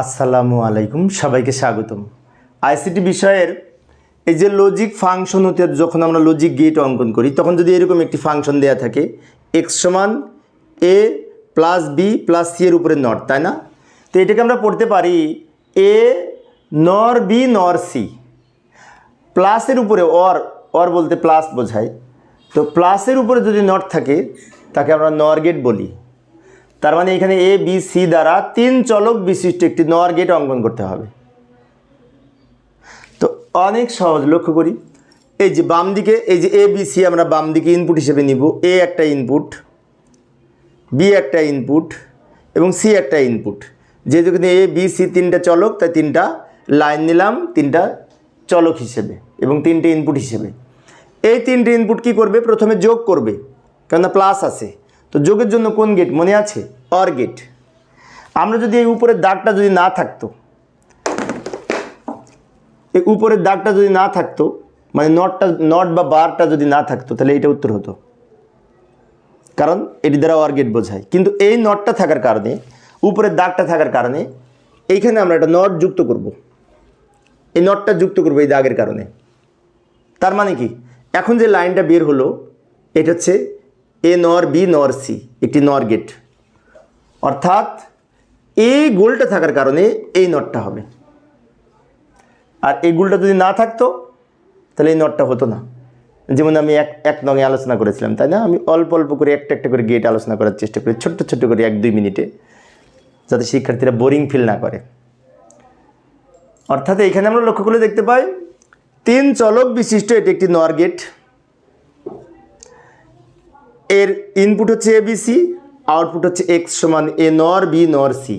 আসসালামু আলাইকুম, সবাইকে স্বাগতম। আইসিটি বিষয়ের এই যে লজিক ফাংশন হতে যখন আমরা লজিক গেট অঙ্কন করি, তখন যদি এরকম একটি ফাংশন দেয়া থাকে এক্স সমান A plus B plus C এর উপরে নট, তাই না? তো এটাকে আমরা পড়তে পারি এ নর বি নর সি প্লাসের উপরে অর অর বলতে প্লাস বোঝায়। তো প্লাসের উপরে যদি নট থাকে, তাকে আমরা নর গেট বলি। তার মানে এখানে এ বি সি দ্বারা তিন চলক বিশিষ্ট একটি নর গেট অঙ্কন করতে হবে। তো অনেক সহজ, লক্ষ্য করি। এই যে বাম দিকে, এই যে এ বি সি আমরা বাম দিকে ইনপুট হিসেবে নিব। এ একটা ইনপুট বি একটা ইনপুট এবং সি একটা ইনপুট যেহেতু কিন্তু এ বি সি তিনটা চলক, তাই তিনটা লাইন নিলাম, তিনটা চলক হিসেবে এবং তিনটে ইনপুট হিসেবে। এই তিনটে ইনপুট কি করবে? প্রথমে যোগ করবে, কেননা প্লাস আছে। তো যোগের জন্য কোন গেট মনে আছে? অর গেট আমরা যদি এই উপরের দাগটা যদি না থাকতো, এই উপরের দাগটা যদি না থাকতো মানে নটটা, নট বা বারটা যদি না থাকতো, তাহলে এটা উত্তর হতো। কারণ এটি দ্বারা অর গেট বোঝায়। কিন্তু এই নটটা থাকার কারণে, উপরের দাগটা থাকার কারণে, এইখানে আমরা একটা নট যুক্ত করব। এই নটটা যুক্ত করব এই দাগের কারণে। তার মানে কি? এখন যে লাইনটা বের হলো, এটা হচ্ছে এ নর, বি নর, সি, একটি নর গেট। অর্থাৎ এই গোলটা থাকার কারণে এই নটটা হবে। আর এই গোলটা যদি না থাকতো, তাহলে এই নটটা হতো না। যেমন আমি এক এক নঙে আলোচনা করেছিলাম, তাই না? আমি অল্প অল্প করে একটা একটা করে গেট আলোচনা করার চেষ্টা করি, ছোট্ট ছোট্ট করে এক, দুই মিনিটে, যাতে শিক্ষার্থীরা বোরিং ফিল না করে। অর্থাৎ এইখানে আমরা লক্ষ্য করে দেখতে পাই, তিন চলক বিশিষ্ট এটি একটি নর গেট। এর ইনপুট হচ্ছে এবিসি আউটপুট হচ্ছে এক্স সমান এ নর বি নর সি